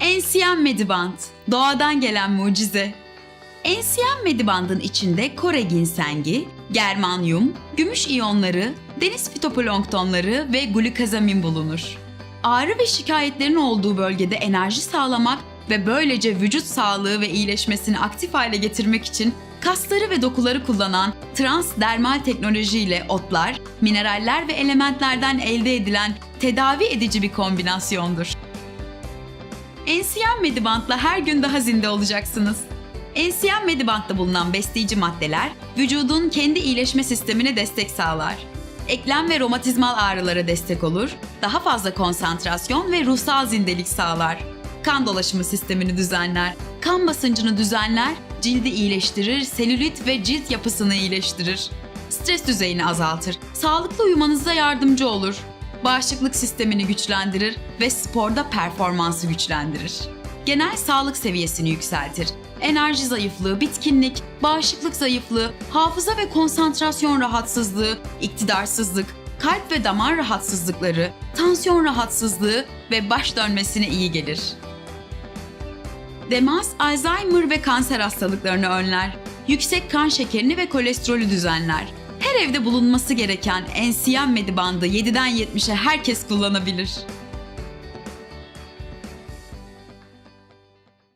NCM Mediband, doğadan gelen mucize. NCM Mediband'ın içinde Kore ginsengi, germanyum, gümüş iyonları, deniz fitoplanktonları ve glutazamin bulunur. Ağrı ve şikayetlerin olduğu bölgede enerji sağlamak ve böylece vücut sağlığı ve iyileşmesini aktif hale getirmek için kasları ve dokuları kullanan transdermal teknolojiyle otlar, mineraller ve elementlerden elde edilen tedavi edici bir kombinasyondur. NCM Mediband'la her gün daha zinde olacaksınız. NCM Mediband'da bulunan besleyici maddeler vücudun kendi iyileşme sistemine destek sağlar. Eklem ve romatizmal ağrılara destek olur, daha fazla konsantrasyon ve ruhsal zindelik sağlar. Kan dolaşımı sistemini düzenler, kan basıncını düzenler, cildi iyileştirir, selülit ve cilt yapısını iyileştirir. Stres düzeyini azaltır, sağlıklı uyumanıza yardımcı olur. Bağışıklık sistemini güçlendirir ve sporda performansı güçlendirir. Genel sağlık seviyesini yükseltir. Enerji zayıflığı, bitkinlik, bağışıklık zayıflığı, hafıza ve konsantrasyon rahatsızlığı, iktidarsızlık, kalp ve damar rahatsızlıkları, tansiyon rahatsızlığı ve baş dönmesine iyi gelir. Demans, Alzheimer ve kanser hastalıklarını önler. Yüksek kan şekerini ve kolesterolü düzenler. Her evde bulunması gereken NCM Medibandı 7'den 70'e herkes kullanabilir.